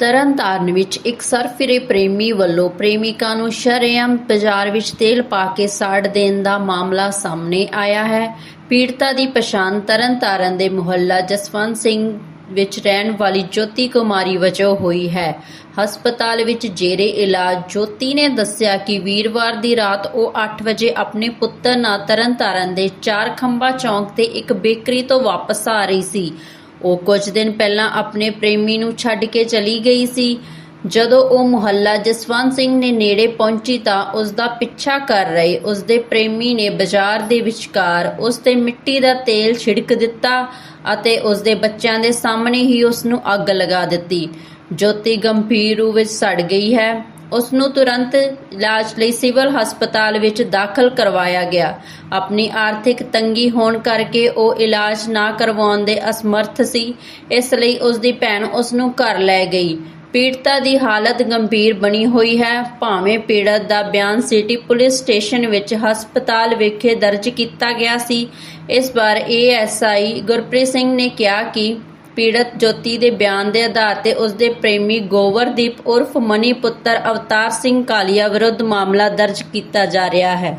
ਤਰਨਤਾਰਨ ਵਿੱਚ ਇੱਕ ਸਰਫਿਰੇ ਪ੍ਰੇਮੀ ਵੱਲੋਂ ਪ੍ਰੇਮਿਕਾ ਨੂੰ ਸ਼ਰੇਆਮ ਬਾਜ਼ਾਰ ਵਿੱਚ ਤੇਲ ਪਾ ਕੇ ਸਾੜ ਦੇਣ ਦਾ ਮਾਮਲਾ ਸਾਹਮਣੇ ਆਇਆ ਹੈ। ਪੀੜਤਾ ਦੀ ਪਛਾਣ ਤਰਨਤਾਰਨ ਦੇ ਮੁਹੱਲਾ ਜਸਵੰਤ ਸਿੰਘ ਵਿੱਚ ਰਹਿਣ ਵਾਲੀ ਜੋਤੀ ਕੁਮਾਰੀ ਵਜੋਂ ਹੋਈ ਹੈ। ਹਸਪਤਾਲ ਵਿੱਚ ਜੇਰੇ ਇਲਾਜ। ਜੋਤੀ ਨੇ ਦੱਸਿਆ ਕਿ ਵੀਰਵਾਰ ਦੀ ਰਾਤ ਉਹ 8 ਵਜੇ ਆਪਣੇ ਪੁੱਤਰ ਨਾਲ ਤਰਨਤਾਰਨ ਦੇ ਚਾਰ ਖੰਭਾ ਚੌਂਕ ਤੇ ਇੱਕ ਬੇਕਰੀ ਤੋਂ ਵਾਪਸ ਆ ਰਹੀ ਸੀ। ਉਹ ਕੁਝ ਦਿਨ ਪਹਿਲਾਂ ਆਪਣੇ ਪ੍ਰੇਮੀ ਨੂੰ ਛੱਡ ਕੇ ਚਲੀ ਗਈ ਸੀ। ਜਦੋਂ ਉਹ ਮੁਹੱਲਾ ਜਸਵੰਤ ਸਿੰਘ ਨੇ ਨੇੜੇ ਪਹੁੰਚੀ ਤਾਂ ਉਸ ਦਾ ਪਿੱਛਾ ਕਰ ਰਹੇ ਉਸ ਦੇ ਪ੍ਰੇਮੀ ਨੇ ਬਾਜ਼ਾਰ ਦੇ ਵਿਚਕਾਰ ਉਸ ਤੇ ਮਿੱਟੀ ਦਾ ਤੇਲ ਛਿੜਕ ਦਿੱਤਾ ਅਤੇ ਉਸ ਦੇ ਬੱਚਿਆਂ ਦੇ ਸਾਹਮਣੇ ਹੀ ਉਸ ਨੂੰ ਅੱਗ ਲਗਾ ਦਿੱਤੀ। ਜੋਤੀ ਗੰਭੀਰ ਰੂਪ ਵਿੱਚ ਸੜ ਗਈ ਹੈ। ਉਸ ਨੂੰ ਤੁਰੰਤ ਇਲਾਜ ਲਈ ਸਿਵਲ ਹਸਪਤਾਲ ਵਿੱਚ ਦਾਖਲ ਕਰਵਾਇਆ ਗਿਆ। ਆਪਣੀ ਆਰਥਿਕ ਤੰਗੀ ਹੋਣ ਕਰਕੇ ਉਹ ਇਲਾਜ ਨਾ ਕਰਵਾਉਣ ਦੇ ਅਸਮਰਥ ਸੀ। ਇਸ ਲਈ ਉਸ ਦੀ ਭੈਣ ਉਸ ਨੂੰ ਘਰ ਲੈ ਗਈ। ਪੀੜਤਾ ਦੀ ਹਾਲਤ ਗੰਭੀਰ ਬਣੀ ਹੋਈ ਹੈ। ਭਾਵੇਂ ਪੀੜਤ ਦਾ ਬਿਆਨ ਸਿਟੀ ਪੁਲਿਸ ਸਟੇਸ਼ਨ ਵਿੱਚ ਹਸਪਤਾਲ ਵਿਖੇ ਦਰਜ ਕੀਤਾ ਗਿਆ ਸੀ, ਇਸ ਵਾਰ ਏਐਸਆਈ ਗੁਰਪ੍ਰੀਤ ਸਿੰਘ ਨੇ ਕਿਹਾ ਕਿ ਪੀੜਤ ਜੋਤੀ ਦੇ ਬਿਆਨ ਦੇ ਆਧਾਰ ਤੇ ਉਸ ਦੇ ਪ੍ਰੇਮੀ ਗੋਵਰਦੀਪ ਉਰਫ ਮਨੀ ਪੁੱਤਰ ਅਵਤਾਰ ਸਿੰਘ ਕਾਲੀਆ ਵਿਰੁੱਧ ਮਾਮਲਾ ਦਰਜ ਕੀਤਾ ਜਾ ਰਿਹਾ ਹੈ।